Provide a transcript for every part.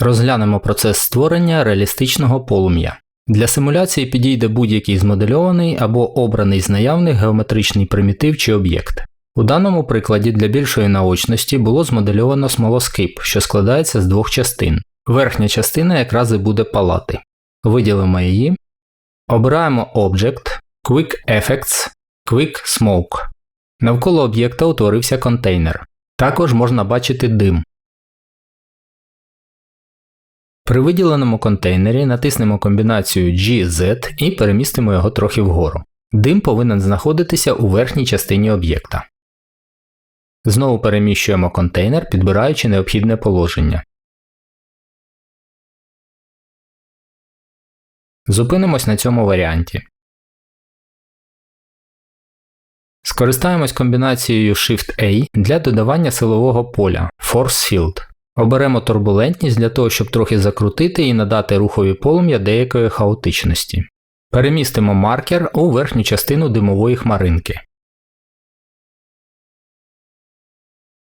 Розглянемо процес створення реалістичного полум'я. Для симуляції підійде будь-який змодельований або обраний з наявних геометричний примітив чи об'єкт. У даному прикладі для більшої наочності було змодельовано смолоскип, що складається з двох частин. Верхня частина якраз і буде палати. Виділимо її. Обираємо Object, Quick Effects, Quick Smoke. Навколо об'єкта утворився контейнер. Також можна бачити дим. При виділеному контейнері натиснемо комбінацію GZ і перемістимо його трохи вгору. Дим повинен знаходитися у верхній частині об'єкта. Знову переміщуємо контейнер, підбираючи необхідне положення. Зупинимось на цьому варіанті. Скористаємось комбінацією Shift-A для додавання силового поля Force Field. Оберемо турбулентність для того, щоб трохи закрутити і надати рухові полум'я деякої хаотичності. Перемістимо маркер у верхню частину димової хмаринки.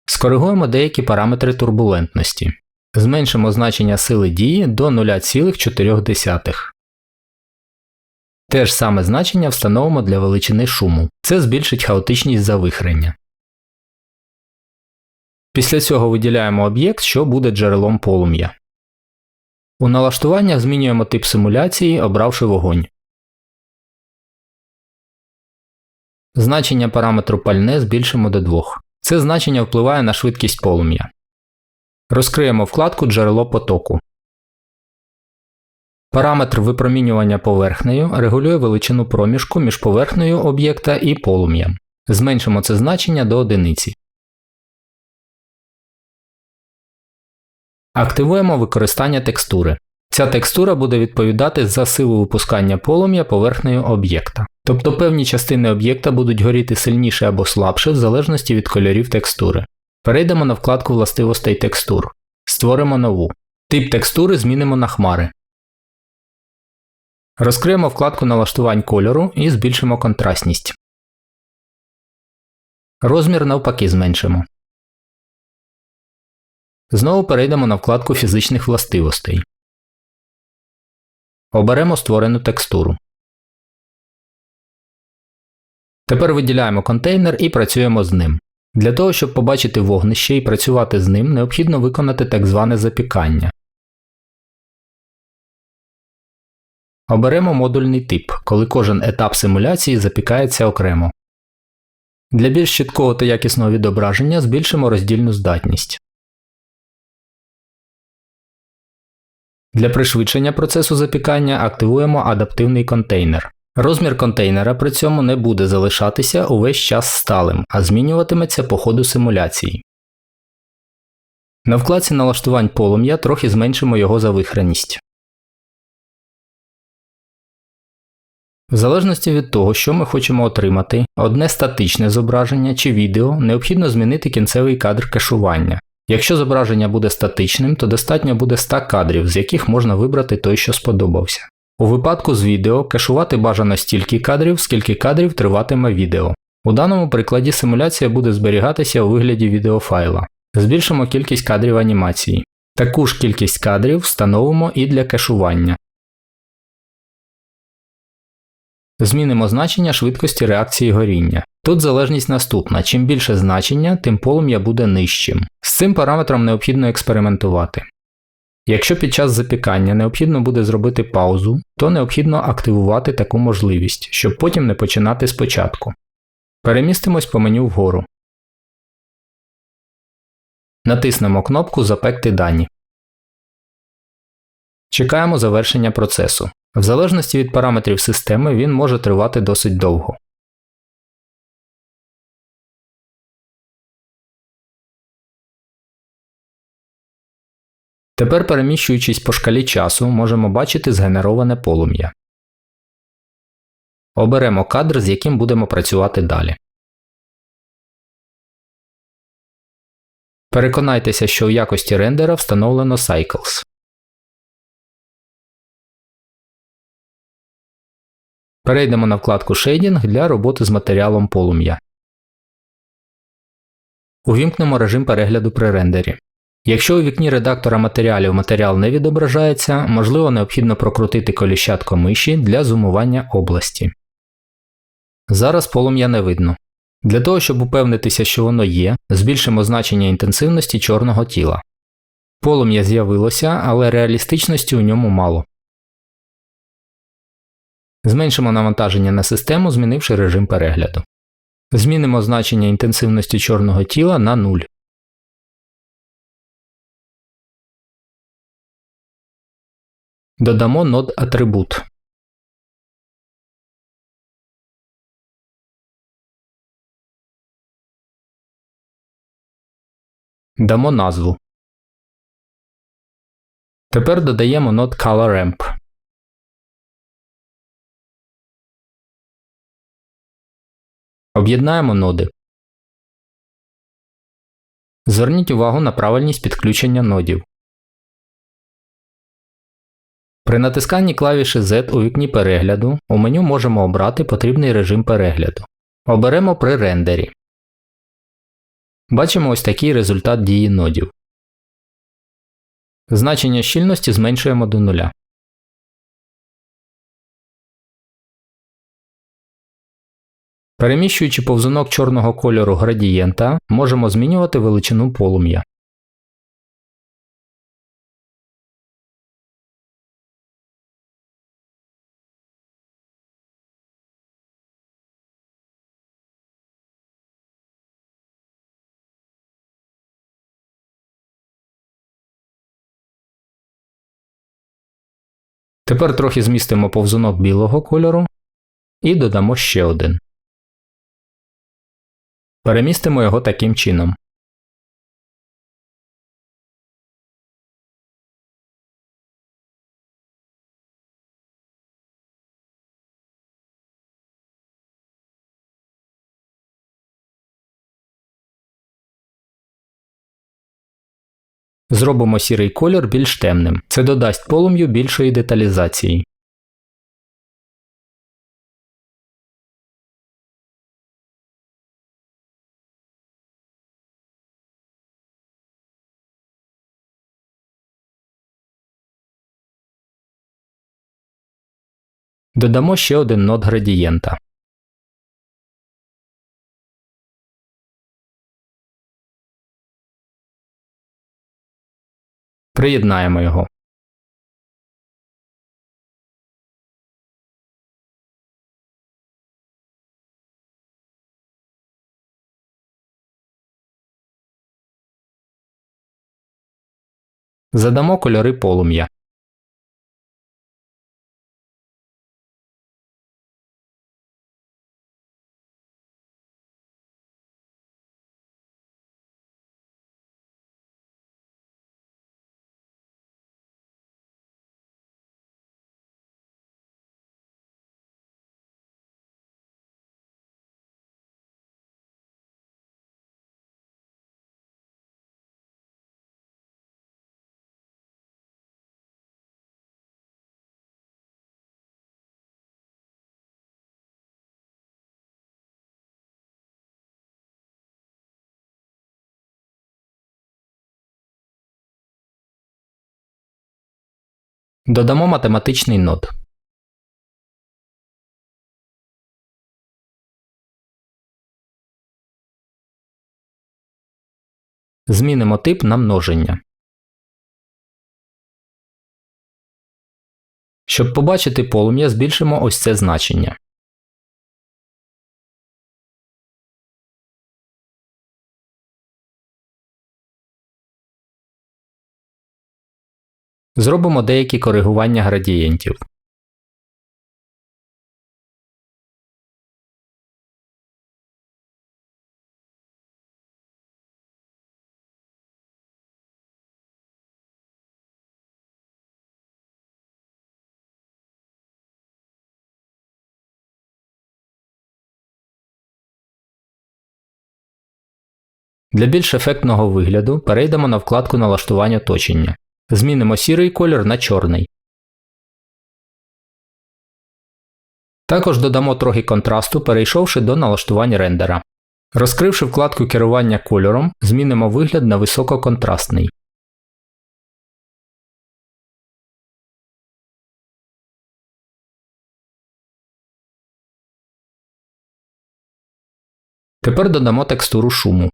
Скоригуємо деякі параметри турбулентності. Зменшимо значення сили дії до 0,4. Те ж саме значення встановимо для величини шуму. Це збільшить хаотичність завихрення. Після цього виділяємо об'єкт, що буде джерелом полум'я. У налаштуваннях змінюємо тип симуляції, обравши вогонь. Значення параметру пальне збільшимо до 2. Це значення впливає на швидкість полум'я. Розкриємо вкладку Джерело потоку. Параметр випромінювання поверхнею регулює величину проміжку між поверхнею об'єкта і полум'ям. Зменшимо це значення до одиниці. Активуємо використання текстури. Ця текстура буде відповідати за силу випускання полум'я поверхнею об'єкта. Тобто певні частини об'єкта будуть горіти сильніше або слабше в залежності від кольорів текстури. Перейдемо на вкладку властивостей текстур. Створимо нову. Тип текстури змінимо на хмари. Розкриємо вкладку налаштувань кольору і збільшимо контрастність. Розмір навпаки зменшимо. Знову перейдемо на вкладку фізичних властивостей. Оберемо створену текстуру. Тепер виділяємо контейнер і працюємо з ним. Для того, щоб побачити вогнище і працювати з ним, необхідно виконати так зване запікання. Оберемо модульний тип, коли кожен етап симуляції запікається окремо. Для більш чіткого та якісного відображення збільшимо роздільну здатність. Для пришвидшення процесу запікання активуємо адаптивний контейнер. Розмір контейнера при цьому не буде залишатися увесь час сталим, а змінюватиметься по ходу симуляції. На вкладці налаштувань полум'я трохи зменшимо його завихреність. В залежності від того, що ми хочемо отримати, одне статичне зображення чи відео необхідно змінити кінцевий кадр кешування. Якщо зображення буде статичним, то достатньо буде 100 кадрів, з яких можна вибрати той, що сподобався. У випадку з відео кешувати бажано стільки кадрів, скільки кадрів триватиме відео. У даному прикладі симуляція буде зберігатися у вигляді відеофайла. Збільшимо кількість кадрів анімації. Таку ж кількість кадрів встановимо і для кешування. Змінимо значення швидкості реакції горіння. Тут залежність наступна: чим більше значення, тим полум'я буде нижчим. З цим параметром необхідно експериментувати. Якщо під час запікання необхідно буде зробити паузу, то необхідно активувати таку можливість, щоб потім не починати спочатку. Перемістимось по меню вгору. Натиснемо кнопку Запекти дані. Чекаємо завершення процесу. В залежності від параметрів системи він може тривати досить довго. Тепер, переміщуючись по шкалі часу, можемо бачити згенероване полум'я. Оберемо кадр, з яким будемо працювати далі. Переконайтеся, що в якості рендера встановлено Cycles. Перейдемо на вкладку Shading для роботи з матеріалом полум'я. Увімкнемо режим перегляду при рендері. Якщо у вікні редактора матеріалів матеріал не відображається, можливо необхідно прокрутити коліщатко миші для зумування області. Зараз полум'я не видно. Для того, щоб упевнитися, що воно є, збільшимо значення інтенсивності чорного тіла. Полум'я з'явилося, але реалістичності у ньому мало. Зменшимо навантаження на систему, змінивши режим перегляду. Змінимо значення інтенсивності чорного тіла на 0. Додамо нод атрибут. Дамо назву. Тепер додаємо нод ColorAmp. Об'єднаємо ноди. Зверніть увагу на правильність підключення нодів. При натисканні клавіші Z у вікні перегляду у меню можемо обрати потрібний режим перегляду. Оберемо при рендері. Бачимо ось такий результат дії нодів. Значення щільності зменшуємо до нуля. Переміщуючи повзунок чорного кольору градієнта, можемо змінювати величину полум'я. Тепер трохи змістимо повзунок білого кольору і додамо ще один. Перемістимо його таким чином. Зробимо сірий колір більш темним. Це додасть полум'ю більшої деталізації. Додамо ще один нод градієнта. Приєднаємо його. Задамо кольори полум'я. Додамо математичний нод. Змінимо тип на множення. Щоб побачити полум'я, збільшимо ось це значення. Зробимо деякі коригування градієнтів. Для більш ефектного вигляду перейдемо на вкладку налаштування оточення. Змінимо сірий колір на чорний. Також додамо трохи контрасту, перейшовши до налаштувань рендера. Розкривши вкладку керування кольором, змінимо вигляд на висококонтрастний. Тепер додамо текстуру шуму.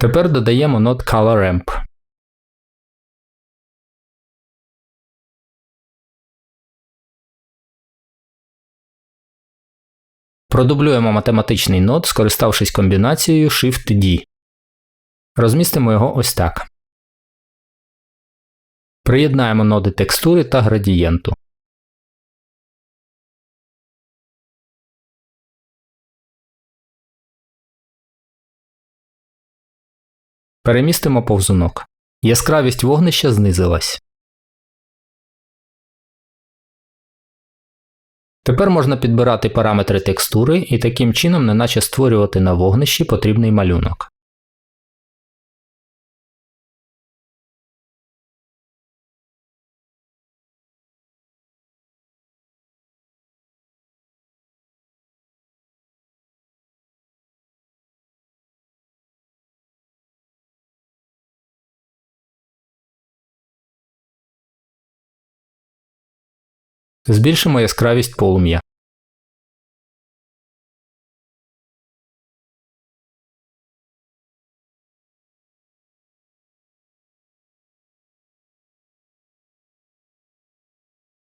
Тепер додаємо нод Color Ramp. Продублюємо математичний нод, скориставшись комбінацією Shift-D. Розмістимо його ось так. Приєднаємо ноди текстури та градієнту. Перемістимо повзунок. Яскравість вогнища знизилась. Тепер можна підбирати параметри текстури і таким чином неначе створювати на вогнищі потрібний малюнок. Збільшимо яскравість полум'я.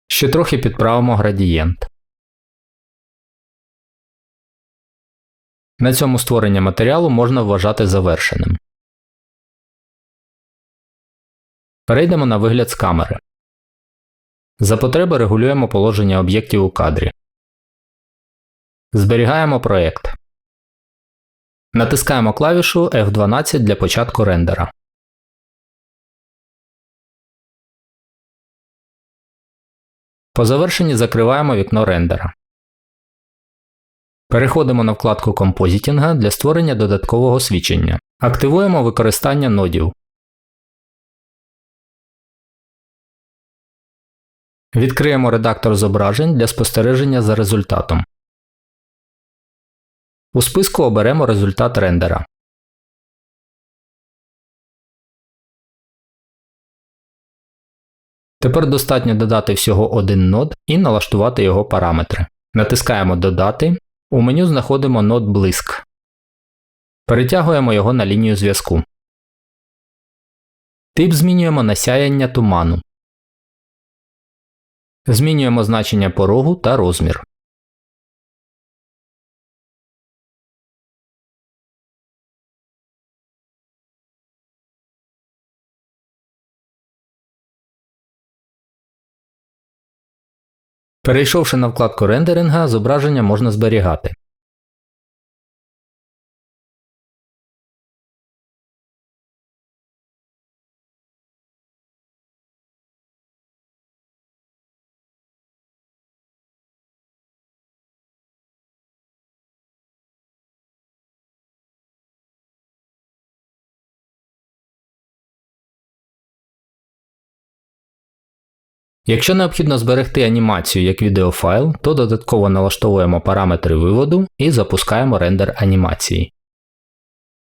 Ще трохи підправимо градієнт. На цьому створення матеріалу можна вважати завершеним. Перейдемо на вигляд з камери. За потреби регулюємо положення об'єктів у кадрі. Зберігаємо проєкт. Натискаємо клавішу F12 для початку рендера. По завершенні закриваємо вікно рендера. Переходимо на вкладку композітінга для створення додаткового свідчення. Активуємо використання нодів. Відкриємо редактор зображень для спостереження за результатом. У списку оберемо результат рендера. Тепер достатньо додати всього один нод і налаштувати його параметри. Натискаємо Додати. У меню знаходимо нод Блиск. Перетягуємо його на лінію зв'язку. Тип змінюємо на сяяння туману. Змінюємо значення порогу та розмір. Перейшовши на вкладку рендеринга, зображення можна зберігати. Якщо необхідно зберегти анімацію як відеофайл, то додатково налаштовуємо параметри виводу і запускаємо рендер анімації.